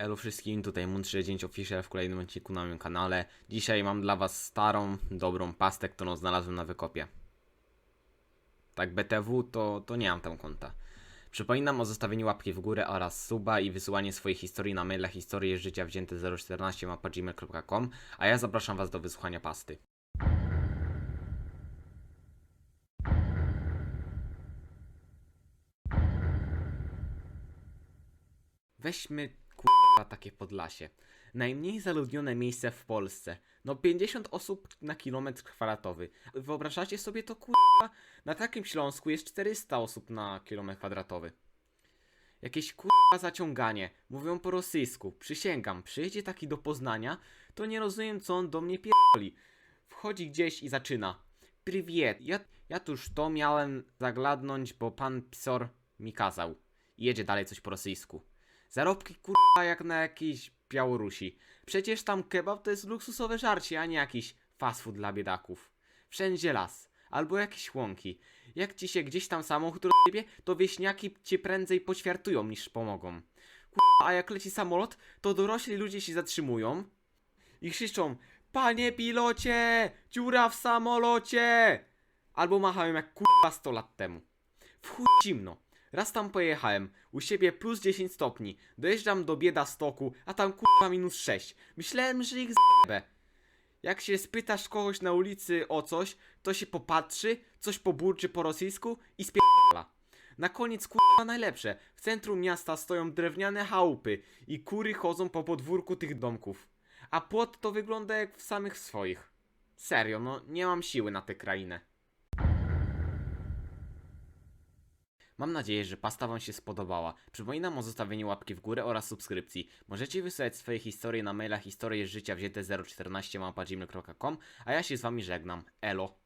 Elo wszystkim, tutaj Moon69 Official w kolejnym odcinku na moim kanale. Dzisiaj mam dla was starą, dobrą pastę, którą znalazłem na wykopie. Tak BTW to, to nie mam tam konta. Przypominam o zostawieniu łapki w górę oraz suba i wysyłanie swojej historii na maila historie życia wzięte 014 gmail.com, a ja zapraszam was do wysłuchania pasty. Weźmy kurwa takie Podlasie. Najmniej zaludnione miejsce w Polsce. No 50 osób na kilometr kwadratowy. Wyobrażacie sobie to kurwa? Na takim Śląsku jest 400 osób na kilometr kwadratowy. Jakieś kurwa zaciąganie. Mówią po rosyjsku. Przysięgam, przyjedzie taki do Poznania, to nie rozumiem co on do mnie pierdoli. Wchodzi gdzieś i zaczyna. Priwiet, ja, ja tuż to miałem zagladnąć, bo pan psor mi kazał. Jedzie dalej coś po rosyjsku. Zarobki kurwa jak na jakiejś Białorusi. Przecież tam kebab to jest luksusowe żarcie, a nie jakiś fast food dla biedaków. Wszędzie las. Albo jakieś łąki. Jak ci się gdzieś tam samochód rozjebie, to wieśniaki cię prędzej poćwiartują niż pomogą. Kurwa, a jak leci samolot, to dorośli ludzie się zatrzymują i krzyczą Panie pilocie! Dziura w samolocie! Albo machają jak kurwa 100 lat temu. W chuj zimno. Raz tam pojechałem, u siebie plus 10 stopni, dojeżdżam do bieda stoku, a tam kurwa minus 6. Myślałem, że ich zjebę. Jak się spytasz kogoś na ulicy o coś, to się popatrzy, coś poburczy po rosyjsku i spierdala. Na koniec kurwa najlepsze. W centrum miasta stoją drewniane chałupy i kury chodzą po podwórku tych domków. A płot to wygląda jak w samych swoich. Serio, no nie mam siły na tę krainę. Mam nadzieję, że pasta Wam się spodobała. Przypominam o zostawieniu łapki w górę oraz subskrypcji. Możecie wysłać swoje historie na maila historie życia wzięte 014 a ja się z Wami żegnam. Elo.